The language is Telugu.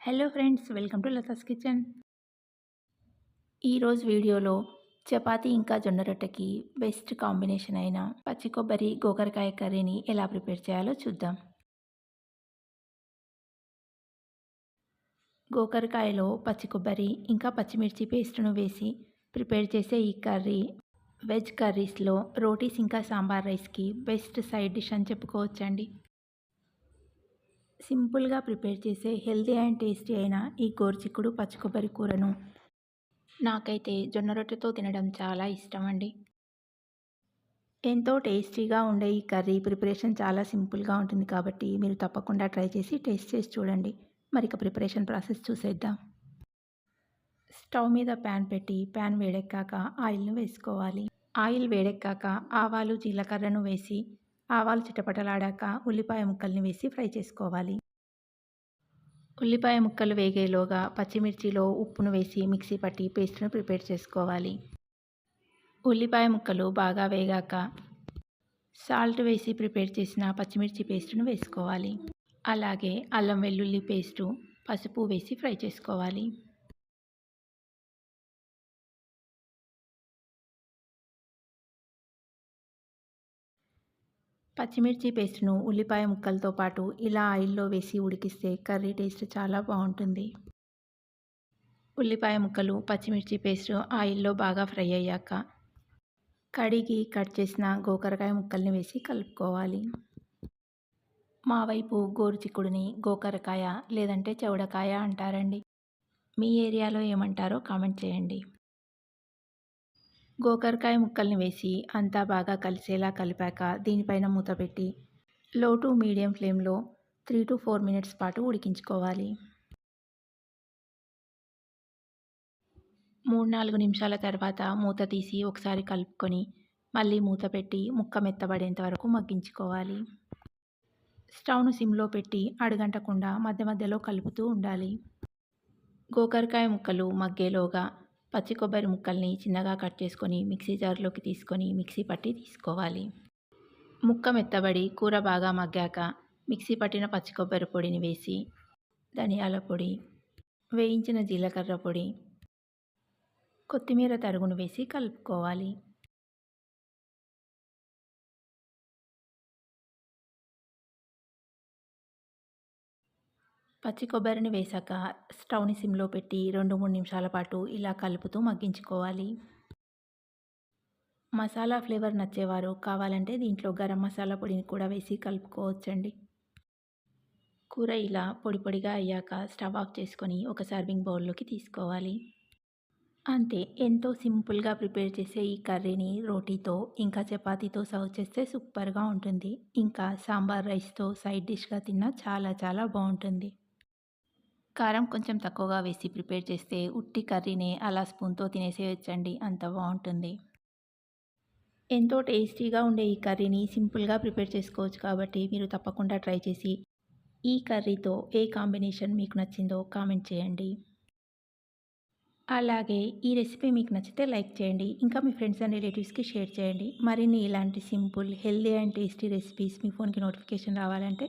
Hello friends welcome to Latha's kitchen. ఈరోజు వీడియోలో చపాతీ ఇంకా జొన్న రొట్టెకి బెస్ట్ కాంబినేషన్ అయిన పచ్చి కొబ్బరి గోకరకాయ కర్రీని ఎలా ప్రిపేర్ చేయాలో చూద్దాం. గోకరకాయలో పచ్చి కొబ్బరి ఇంకా పచ్చిమిర్చి పేస్ట్ను వేసి ప్రిపేర్ చేసే ఈ కర్రీ వెజ్ కర్రీస్లో రోటీస్ ఇంకా సాంబార్ రైస్కి బెస్ట్ సైడ్ డిష్ అని చెప్పుకోవచ్చండి. సింపుల్గా ప్రిపేర్ చేసే హెల్తీ అండ్ టేస్టీ అయిన ఈ గోరుచిక్కుడు పచ్చి కొబ్బరి కూరను నాకైతే జొన్న రొట్టెతో తినడం చాలా ఇష్టం అండి ఎంతో టేస్టీగా ఉండే ఈ కర్రీ ప్రిపరేషన్ చాలా సింపుల్గా ఉంటుంది కాబట్టి మీరు తప్పకుండా ట్రై చేసి టేస్ట్ చేసి చూడండి. మరి ఇక ప్రిపరేషన్ ప్రాసెస్ చూసేద్దాం. స్టవ్ మీద ప్యాన్ పెట్టి ప్యాన్ వేడెక్కాక ఆయిల్ను వేసుకోవాలి. ఆయిల్ వేడెక్కాక ఆవాలు జీలకర్రను వేసి ఆవాలు చిటపటలాడాక ఉల్లిపాయ ముక్కల్ని వేసి ఫ్రై చేసుకోవాలి. ఉల్లిపాయ ముక్కలు వేగేలోగా పచ్చిమిర్చిలో ఉప్పును వేసి మిక్సీ పట్టి పేస్ట్ను ప్రిపేర్ చేసుకోవాలి. ఉల్లిపాయ ముక్కలు బాగా వేగాక సాల్ట్ వేసి ప్రిపేర్ చేసిన పచ్చిమిర్చి పేస్ట్ను వేసుకోవాలి. అలాగే అల్లం వెల్లుల్లి పేస్టు పసుపు వేసి ఫ్రై చేసుకోవాలి. పచ్చిమిర్చి పేస్ట్ను ఉల్లిపాయ ముక్కలతో పాటు ఇలా ఆయిల్లో వేసి ఉడికిస్తే కర్రీ టేస్ట్ చాలా బాగుంటుంది. ఉల్లిపాయ ముక్కలు పచ్చిమిర్చి పేస్ట్ ఆయిల్లో బాగా ఫ్రై అయ్యాక కడిగి కట్ చేసిన గోకరకాయ ముక్కల్ని వేసి కలుపుకోవాలి. మా వైపు గోరుచిక్కుడిని గోకరకాయ లేదంటే చౌడకాయ అంటారండి. మీ ఏరియాలో ఏమంటారో కామెంట్ చేయండి. గోకరకాయ ముక్కల్ని వేసి అంతా బాగా కలిసేలా కలిపాక దీనిపైన మూత పెట్టి లో టు మీడియం ఫ్లేమ్లో త్రీ టు ఫోర్ మినిట్స్ పాటు ఉడికించుకోవాలి. మూడు నాలుగు నిమిషాల తర్వాత మూత తీసి ఒకసారి కలుపుకొని మళ్ళీ మూత పెట్టి ముక్క మెత్తబడేంత వరకు మగ్గించుకోవాలి. స్టవ్ను సిమ్లో పెట్టి అడుగంటకుండా మధ్య మధ్యలో కలుపుతూ ఉండాలి. గోకరకాయ ముక్కలు మగ్గేలోగా పచ్చి కొబ్బరి ముక్కల్ని చిన్నగా కట్ చేసుకొని మిక్సీ జార్లోకి తీసుకొని మిక్సీ పట్టి తీసుకోవాలి. ముక్క మెత్తబడి కూర బాగా మగ్గాక మిక్సీ పట్టిన పచ్చి కొబ్బరి పొడిని వేసి ధనియాల పొడి వేయించిన జీలకర్ర పొడి కొత్తిమీర తరుగును వేసి కలుపుకోవాలి. పచ్చి కొబ్బరిని వేశాక స్టవ్ని సిమ్లో పెట్టి రెండు మూడు నిమిషాల పాటు ఇలా కలుపుతూ మగ్గించుకోవాలి. మసాలా ఫ్లేవర్ నచ్చేవారు కావాలంటే దీంట్లో గరం మసాలా పొడిని కూడా వేసి కలుపుకోవచ్చండి. కూర ఇలా పొడి పొడిగా అయ్యాక స్టవ్ ఆఫ్ చేసుకొని ఒక సర్వింగ్ బౌల్లోకి తీసుకోవాలి. అంతే ఎంతో సింపుల్గా ప్రిపేర్ చేసే ఈ కర్రీని రోటీతో ఇంకా చపాతీతో సర్వ్ చేస్తే సూపర్గా ఉంటుంది. ఇంకా సాంబార్ రైస్తో సైడ్ డిష్గా తిన్నా చాలా చాలా బాగుంటుంది. కారం కొంచెం తక్కువగా వేసి ప్రిపేర్ చేస్తే ఉట్టి కర్రీని అలా స్పూన్తో తినేసేయచ్చండి. అంత బాగుంటుంది ఎంతో టేస్టీగా ఉండే ఈ కర్రీని సింపుల్గా ప్రిపేర్ చేసుకోవచ్చు కాబట్టి మీరు తప్పకుండా ట్రై చేసి ఈ కర్రీతో ఏ కాంబినేషన్ మీకు నచ్చిందో కామెంట్ చేయండి. అలాగే ఈ రెసిపీ మీకు నచ్చితే లైక్ చేయండి. ఇంకా మీ ఫ్రెండ్స్ అండ్ రిలేటివ్స్కి షేర్ చేయండి. మరిన్ని ఇలాంటి simple healthy and tasty recipes మీ ఫోన్కి నోటిఫికేషన్ రావాలంటే